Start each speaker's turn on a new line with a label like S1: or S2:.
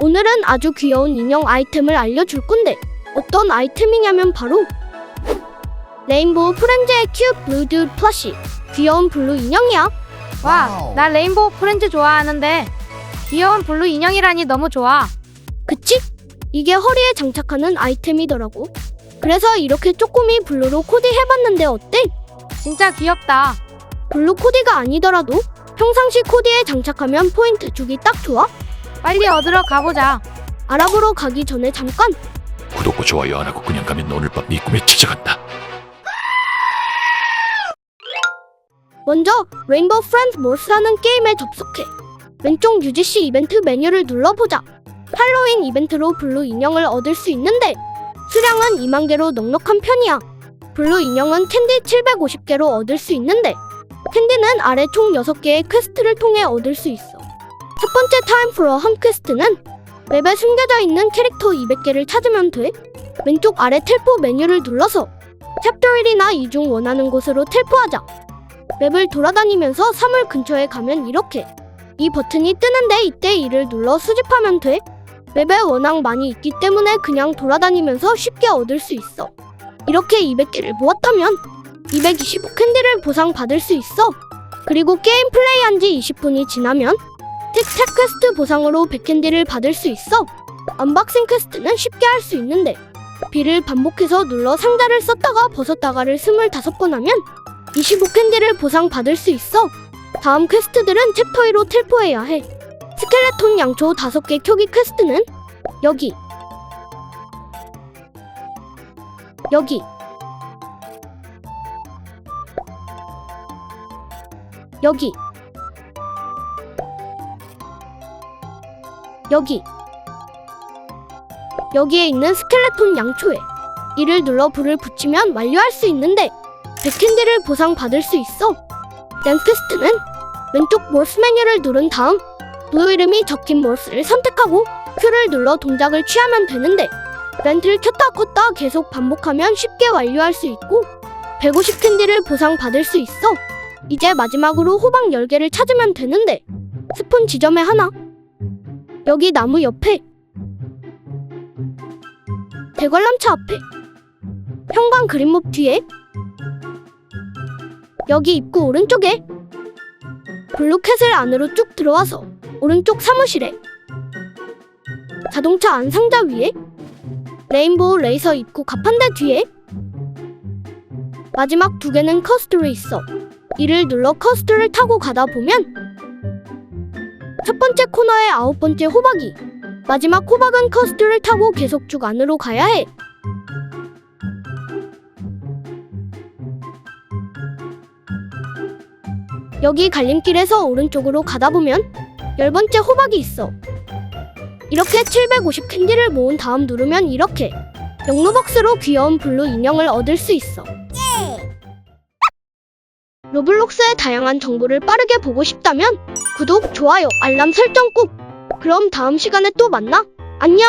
S1: 오늘은 아주 귀여운 인형 아이템을 알려줄 건데 어떤 아이템이냐면 바로 레인보우 프렌즈의 큐 블루드 플러시 귀여운 블루 인형이야
S2: 와, 나 레인보우 프렌즈 좋아하는데 귀여운 블루 인형이라니 너무 좋아.
S1: 그치? 이게 허리에 장착하는 아이템이더라고 그래서 이렇게 쪼꼬미 블루로 코디해봤는데 어때?
S2: 진짜 귀엽다.
S1: 블루 코디가 아니더라도 평상시 코디에 장착하면 포인트 주기 딱 좋아
S2: 빨리 얻으러 가보자.
S1: 알아보러 가기 전에 잠깐.
S3: 구독과 좋아요 안 하고 그냥 가면 오늘 밤 네 꿈에 찾아간다.
S1: 먼저 레인보우 프렌즈 몰스라는 게임에 접속해. 왼쪽 UGC 이벤트 메뉴를 눌러보자. 할로윈 이벤트로 블루 인형을 얻을 수 있는데 수량은 2만 개로 넉넉한 편이야. 블루 인형은 캔디 750개로 얻을 수 있는데 캔디는 아래 총 6개의 퀘스트를 통해 얻을 수 있어 첫 번째 타임 프로 한 퀘스트는 맵에 숨겨져 있는 캐릭터 200개를 찾으면 돼 왼쪽 아래 텔포 메뉴를 눌러서 챕터 1이나 2 중 원하는 곳으로 텔포하자 맵을 돌아다니면서 사물 근처에 가면 이렇게 이 버튼이 뜨는데 이때 이를 눌러 수집하면 돼. 맵에 워낙 많이 있기 때문에 그냥 돌아다니면서 쉽게 얻을 수 있어. 이렇게 200개를 모았다면 225 캔디를 보상받을 수 있어. 그리고 게임 플레이한 지 20분이 지나면 틱택 퀘스트 보상으로 100캔디를 받을 수 있어. 언박싱 퀘스트는 쉽게 할 수 있는데 B를 반복해서 눌러 상자를 썼다가 벗었다가를 25번 하면 25캔디를 보상받을 수 있어. 다음 퀘스트들은 챕터 2로 텔포해야 해. 스켈레톤 양초 5개 켜기 퀘스트는 여기. 여기. 여기. 여기. 여기에 있는 스켈레톤 양초에 이를 눌러 불을 붙이면 완료할 수 있는데 100캔디를 보상받을 수 있어. 랜퀘스트는 왼쪽 몰스 메뉴를 누른 다음 블루 이름이 적힌 몰스를 선택하고 Q를 눌러 동작을 취하면 되는데 렌트를 켰다 껐다 계속 반복하면 쉽게 완료할 수 있고 150캔디를 보상받을 수 있어. 이제 마지막으로 호박 10개를 찾으면 되는데 스폰 지점에 하나 여기 나무 옆에. 대관람차 앞에. 형광 그린몹 뒤에. 여기 입구 오른쪽에. 블루캣을 안으로 쭉 들어와서 오른쪽 사무실에. 자동차 안 상자 위에. 레인보우 레이서 입구 가판대 뒤에. 마지막 두 개는 커스트로 있어. 이를 눌러 커스트를 타고 가다 보면 첫 번째 코너의 아홉 번째 호박이 마지막 호박은 커스트를 타고 계속 쭉 안으로 가야 해 여기 갈림길에서 오른쪽으로 가다 보면 열 번째 호박이 있어. 이렇게 750 캔디를 모은 다음 누르면 이렇게 영로벅스로 귀여운 블루 인형을 얻을 수 있어. 로블록스의 다양한 정보를 빠르게 보고 싶다면 구독, 좋아요, 알람 설정 꾹! 그럼 다음 시간에 또 만나. 안녕!